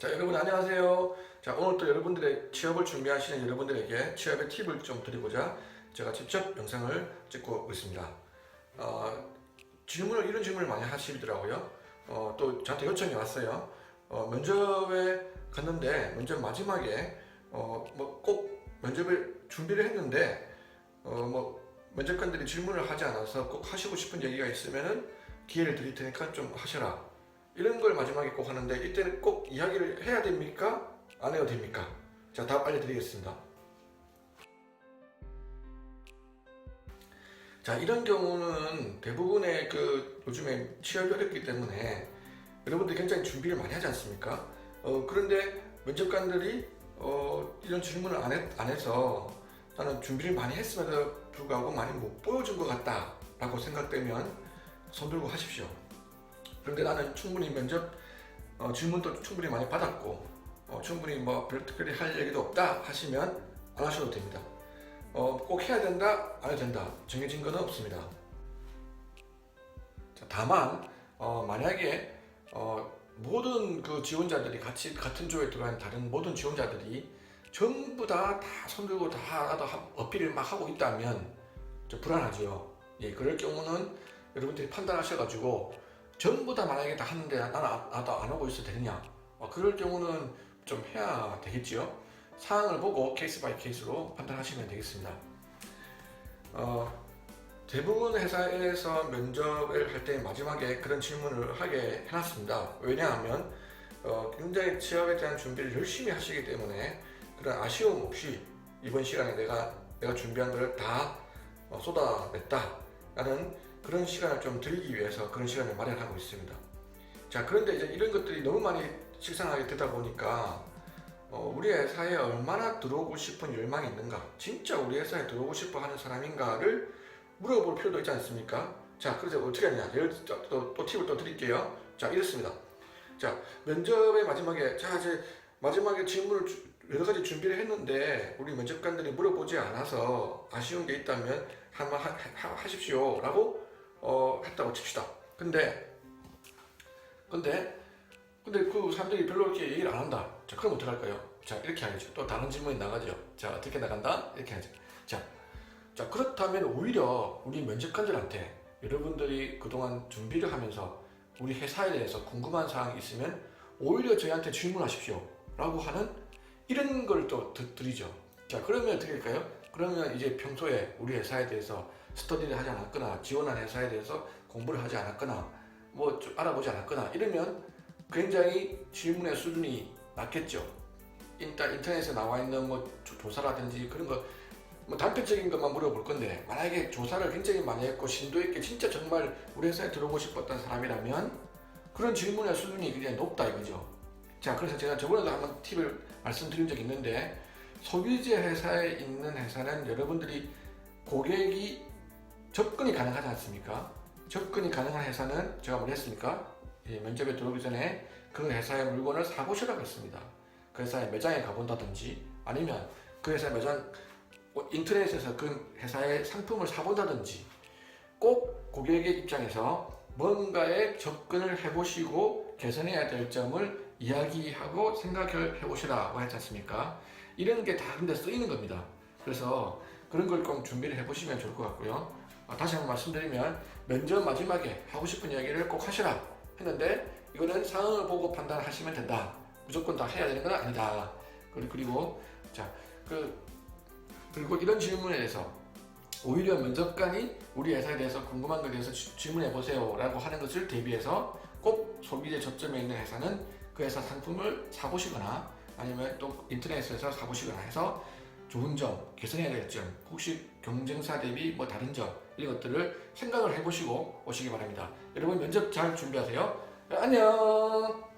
자 여러분 안녕하세요. 자 오늘 또 여러분들의 취업을 준비하시는 여러분들에게 취업의 팁을 좀 드리고자 제가 직접 영상을 찍고 있습니다. 어, 질문을 이런 질문을 많이 하시더라고요. 어, 또 저한테 요청이 왔어요. 어, 면접에 갔는데 면접 마지막에 어, 뭐 꼭 면접을 준비를 했는데 어, 뭐 면접관들이 질문을 하지 않아서 꼭 하시고 싶은 얘기가 있으면은 기회를 드릴 테니까 좀 하셔라. 이런 걸 마지막에 꼭 하는데 이때는 꼭 이야기를 해야 됩니까? 안 해도 됩니까? 자, 답 알려드리겠습니다. 자, 이런 경우는 대부분의 그 요즘에 취업이 어렵기 때문에 여러분들이 굉장히 준비를 많이 하지 않습니까? 어, 그런데 면접관들이 어, 이런 질문을 안, 했, 안 해서 나는 준비를 많이 했음에도 불구하고 많이 못 보여준 것 같다 라고 생각되면 손 들고 하십시오. 그런데 나는 충분히 면접 어, 질문도 충분히 많이 받았고 어, 충분히 뭐 별특별히 할 얘기도 없다 하시면 안 하셔도 됩니다. 어, 꼭 해야 된다 안 해도 된다 정해진 건 없습니다. 자, 다만 어, 만약에 어, 모든 그 지원자들이 같이 같은 조에 들어간 다른 모든 지원자들이 전부 다 다 손들고 다 나도 하- 어필을 막 하고 있다면 좀 불안하지요. 예, 그럴 경우는 여러분들이 판단하셔가지고 전부 다 만약에 다 하는데 나는 아- 나도 안 하고 있어도 되느냐? 어, 그럴 경우는 좀 해야 되겠지요. 사항을 보고 케이스 바이 케이스로 판단하시면 되겠습니다. 어, 대부분 회사에서 면접을 할 때 마지막에 그런 질문을 하게 해놨습니다. 왜냐하면 어, 굉장히 취업에 대한 준비를 열심히 하시기 때문에 그런 아쉬움 없이 이번 시간에 내가 내가 준비한 걸다 어, 쏟아냈다 라는 그런 시간을 좀 드리기 위해서 그런 시간을 마련하고 있습니다. 자 그런데 이제 이런 것들이 너무 많이 식상하게 되다 보니까 어, 우리 회사에 얼마나 들어오고 싶은 열망이 있는가, 진짜 우리 회사에 들어오고 싶어 하는 사람인가를 물어볼 필요도 있지 않습니까? 자, 그래서 어떻게 하냐? 예를 들어 또, 또 팁을 또 드릴게요. 자, 이렇습니다. 자, 면접의 마지막에, 자, 이제 마지막에 질문을 주- 여러 가지 준비를 했는데, 우리 면접관들이 물어보지 않아서 아쉬운 게 있다면 한번 하, 하, 하십시오. 라고, 어, 했다고 칩시다. 근데, 근데, 근데 그 사람들이 별로 이렇게 얘기를 안 한다. 자, 그럼 어떡할까요? 자, 이렇게 하겠죠. 또 다른 질문이 나가죠. 자, 어떻게 나간다? 이렇게 하죠. 자, 자, 그렇다면 오히려 우리 면접관들한테 여러분들이 그동안 준비를 하면서 우리 회사에 대해서 궁금한 사항이 있으면 오히려 저희한테 질문하십시오. 라고 하는 이런 걸 또 드리죠. 자, 그러면 어떻게 할까요? 그러면 이제 평소에 우리 회사에 대해서 스터디를 하지 않았거나 지원한 회사에 대해서 공부를 하지 않았거나 뭐 좀 알아보지 않았거나 이러면 굉장히 질문의 수준이 낮겠죠. 인터넷에 나와 있는 뭐 조- 조사라든지 그런 거 뭐 단편적인 것만 물어볼 건데 만약에 조사를 굉장히 많이 했고 심도 있게 진짜 정말 우리 회사에 들어오고 싶었던 사람이라면 그런 질문의 수준이 굉장히 높다 이거죠. 자 그래서 제가 저번에도 한번 팁을 말씀드린 적이 있는데 소비재 회사에 있는 회사는 여러분들이 고객이 접근이 가능하지 않습니까? 접근이 가능한 회사는 제가 뭘 했습니까? 예, 면접에 들어오기 전에 그 회사의 물건을 사보시라고 했습니다. 그 회사의 매장에 가본다든지 아니면 그 회사의 매장 뭐 인터넷에서 그 회사의 상품을 사본다든지 꼭 고객의 입장에서 뭔가에 접근을 해보시고 개선해야 될 점을 이야기하고 생각해 보시라고 했지 않습니까? 이런 게 다 근데 쓰이는 겁니다. 그래서 그런 걸 꼭 준비를 해보시면 좋을 것 같고요. 아, 다시 한번 말씀드리면 면접 마지막에 하고 싶은 이야기를 꼭 하시라 했는데 이거는 상황을 보고 판단하시면 된다. 무조건 다 해야 되는 건 아니다. 그리- 그리고 자, 그 그리고 이런 질문에 대해서 오히려 면접관이 우리 회사에 대해서 궁금한 것에 대해서 지- 질문해 보세요라고 하는 것을 대비해서 꼭 소비재 접점에 있는 회사는 그 회사 상품을 사보시거나 아니면 또 인터넷에서 사보시거나 해서 좋은 점, 개선해야 될 점, 혹시 경쟁사 대비 뭐 다른 점 이런 것들을 생각을 해보시고 오시기 바랍니다. 여러분 면접 잘 준비하세요. 안녕.